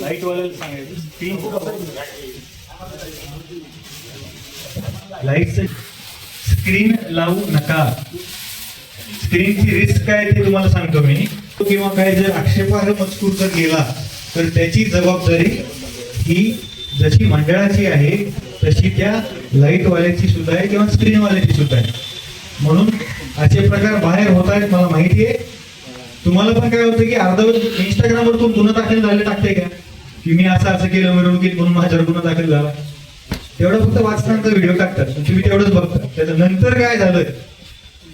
Light वाल्याला सांगायचं. Screen लावू नका. स्क्रीनची रिस्क काय ते तुम्हाला सांगतो मी. किंवा काय जर आक्षेपार्ह मजकूर जर गेला तर त्याची जबाबदारी ही जशी मंडळाची आहे तशी त्या लाईटवाल्याची सुद्धा आहे किंवा स्क्रीनवाल्याची सुद्धा आहे. म्हणून असे प्रकार बाहेर होत आहेत मला माहिती आहे. तुम्हाला पण काय होतं की अर्धवट इंस्टाग्रामवर तुम गुन्हा दाखल झाले टाकते का? की मी असं असं केलं मिरवणुकीत म्हणून माझ्यावर गुन्हा दाखल झाला. तेवढं फक्त वाचताना व्हिडिओ टाकतात. तुम्ही तेवढंच बघता. त्याचं नंतर काय झालंय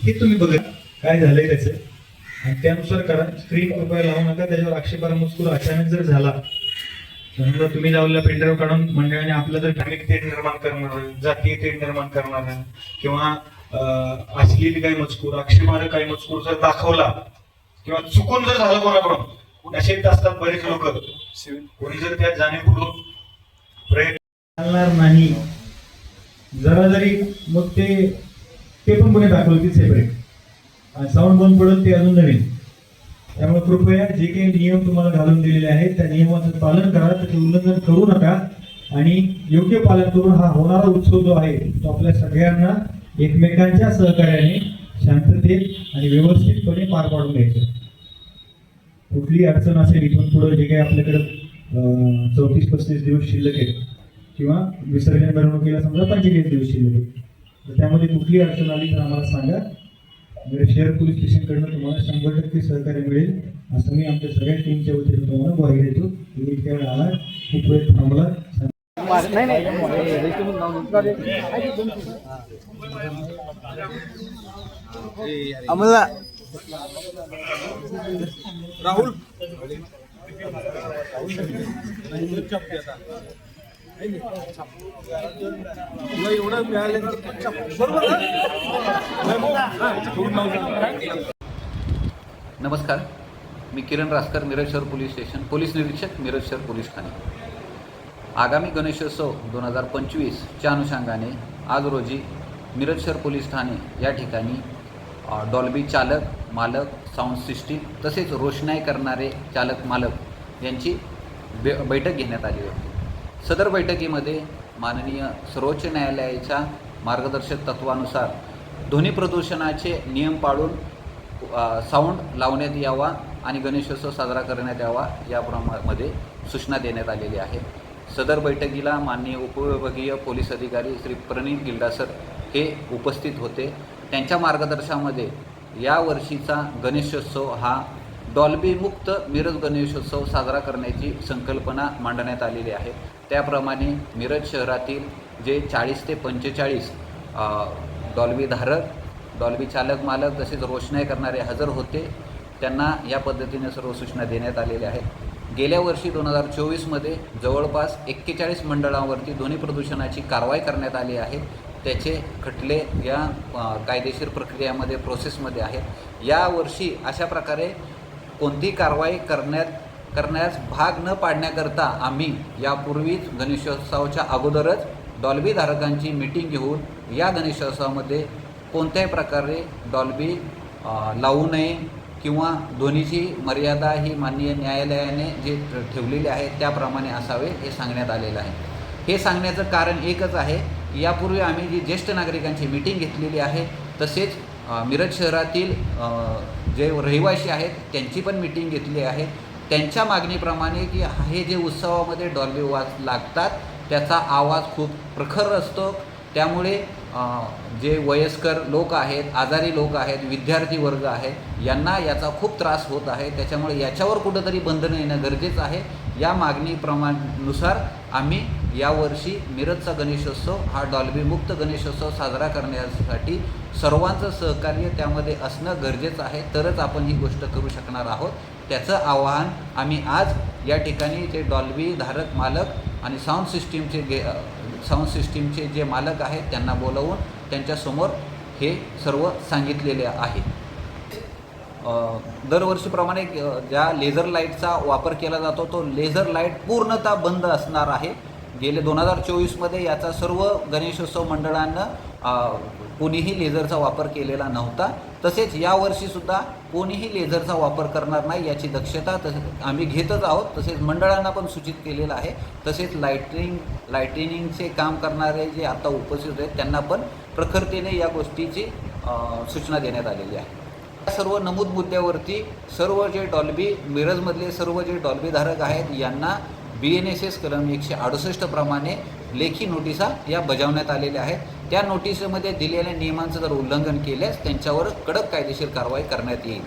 हे तुम्ही बघा. काय झालंय त्याचं? आणि त्यानुसार करा. स्क्रीन कृपया लावू नका. त्याच्यावर आक्षेपार्ह मजकूर अचानक जर झाला समजा तुम्ही लावलेला प्रिंटर काढून मंडळाने आपलं जर धार्मिक तेढ निर्माण करणार जातीय तेढ निर्माण करणार. किंवा असलेली अश्लील काही मजकूर आक्षेपार्ह काही मजकूर जर दाखवला किंवा चुकून जर झालं कोणाकडून असे असतात बरेच लोक कोणी जर त्यात जाणीवपूर्वक प्रयत्न चालणार नाही. जरा जरी मग ते ते पण कोणी दाखवतील सेपरेट साऊंड बंद पडेल ते अजून नवीन. त्यामुळे कृपया जे काही नियम तुम्हाला घालून दिलेले आहेत त्या नियमाचं पालन करा. त्याचे उल्लंघन करू नका. आणि योग्य पालन करून हा होणारा उत्सव जो आहे तो आपल्या सगळ्यांना एकमेकांच्या सहकार्याने शांततेत आणि व्यवस्थितपणे पार पाडून द्यायचं कुठली अडचण असेल इथून पुढं जे काही आपल्याकडे चौतीस पस्तीस दिवस शिल्लक आहेत किंवा विसर्जन मिरवणुकीला समजा पंचेचाळीस दिवस शिल्लक आहेत. तर त्यामध्ये कुठली अडचण आली तर आम्हाला सांगा. म्हणजे शहर पोलीस स्टेशनकडनं तुम्हाला शंभर टक्के सहकार्य मिळेल. असं मी आमच्या सगळ्या टीमच्या वतीने तुम्हाला ग्वाही देतो. तुम्ही इतक्या वेळ आला खूप वेळ थांबला नाही नाही. अमोलला राहुल तुला एवढं मिळालं बरोबर ना? नमस्कार मी किरण रासकर मिरज शहर पोलीस स्टेशन पोलीस निरीक्षक मिरज शहर पोलीस ठाणे आगामी गणेशोत्सव दोन हजार पंचवीसच्या अनुषंगाने आज रोजी मिरज शहर पोलीस ठाणे या ठिकाणी डॉल्बी चालक मालक साऊंड सिस्टीम तसेच रोषणाई करणारे चालक मालक यांची बे बैठक घेण्यात आली होती. सदर बैठकीमध्ये माननीय सर्वोच्च न्यायालयाच्या मार्गदर्शक तत्वानुसार ध्वनी प्रदूषणाचे नियम पाळून साऊंड लावण्यात यावा आणि गणेशोत्सव साजरा करण्यात यावा या प्रमाणामध्ये सूचना देण्यात आलेली आहे. सदर बैठकीला माननीय उपविभागीय पोलीस अधिकारी श्री प्रणित गिल्डासर हे उपस्थित होते. त्यांच्या मार्गदर्शनामध्ये यावर्षीचा गणेशोत्सव हा डॉल्बीमुक्त मिरज गणेशोत्सव साजरा करण्याची संकल्पना मांडण्यात आलेली आहे. त्याप्रमाणे मिरज शहरातील जे चाळीस ते पंचेचाळीस डॉल्बीधारक डॉल्बी चालक मालक तसेच रोषणाई करणारे हजर होते त्यांना या पद्धतीने सर्व सूचना देण्यात आलेल्या आहेत. गेल्या वर्षी दोन हजार चोवीसमध्ये जवळपास एक्केचाळीस मंडळांवरती ध्वनी प्रदूषणाची कारवाई करण्यात आली आहे. त्याचे खटले या कायदेशीर प्रक्रियामध्ये प्रोसेसमध्ये आहेत. यावर्षी अशा प्रकारे कोणती कारवाई करण्यात करण्यास भाग न पाडण्याकरता आम्ही यापूर्वीच गणेशोत्सवाच्या अगोदरच डॉल्बी धारकांची मीटिंग घेऊन या गणेशोत्सवामध्ये कोणत्याही प्रकारे डॉल्बी लावू नये किंवा ध्वनीची मर्यादा ही माननीय न्यायालयाने जे ठेवलेली आहे त्याप्रमाणे असावे हे सांगण्यात आलेलं आहे. हे सांगण्याचं कारण एकच आहे यापूर्वी आम्ही जी ज्येष्ठ नागरिकांची मीटिंग घेतलेली आहे तसेच मिरज शहरातील जे रहिवासी आहेत त्यांची पण मीटिंग घेतली आहे. त्यांच्या मागणीप्रमाणे की हे जे उत्सवामध्ये डॉल्बी वाज लागतात त्याचा आवाज खूप प्रखर असतो. त्यामुळे जे वयस्कर लोक आहेत आजारी लोक आहेत विद्यार्थी वर्ग आहे यांना याचा खूप त्रास होत आहे. त्याच्यामुळे याच्यावर कुठंतरी बंधनं येणं गरजेचं आहे. या मागणीप्रमाणनुसार आम्ही यावर्षी मिरजचा गणेशोत्सव हा डॉल्बीमुक्त गणेशोत्सव साजरा करण्यासाठी सर्वांचं सहकार्य त्यामध्ये असणं गरजेचं आहे. तरच आपण ही गोष्ट करू शकणार आहोत. त्याचं आवाहन आम्ही आज या ठिकाणी जे डॉल्बी धारक मालक आणि साऊंड सिस्टीमचे गे साऊंड सिस्टीमचे जे मालक आहेत त्यांना बोलवून त्यांच्यासमोर हे सर्व सांगितलेले आहे. दरवर्षीप्रमाणे ज्या लेझर लाईटचा वापर केला जातो तो लेझर लाइट पूर्णतः बंद असणार आहे. गेले दोन हजार चोवीसमध्ये याचा सर्व गणेशोत्सव मंडळांना कोणीही लेझरचा वापर केलेला नव्हता. तसेच यावर्षीसुद्धा कोणीही लेझरचा वापर करणार नाही याची दक्षता तसेच आम्ही घेतच आहोत. तसेच मंडळांना पण सूचित केलेलं आहे. तसेच लाईटिंग लायटिनिंगचे काम करणारे जे आता उपस्थित आहेत त्यांना पण प्रखरतेने या गोष्टीची सूचना देण्यात आलेली आहे. या सर्व नमूद मुद्द्यावरती सर्व जे डॉल्बी मिरजमधले सर्व जे डॉल्बीधारक आहेत यांना बी एन एस एस कलम एकशे अडुसष्ट प्रमाणे लेखी नोटिसा या बजावण्यात आलेल्या आहेत. त्या नोटिसमध्ये दिलेल्या नियमांचं जर उल्लंघन केल्यास त्यांच्यावर कडक कायदेशीर कारवाई करण्यात येईल.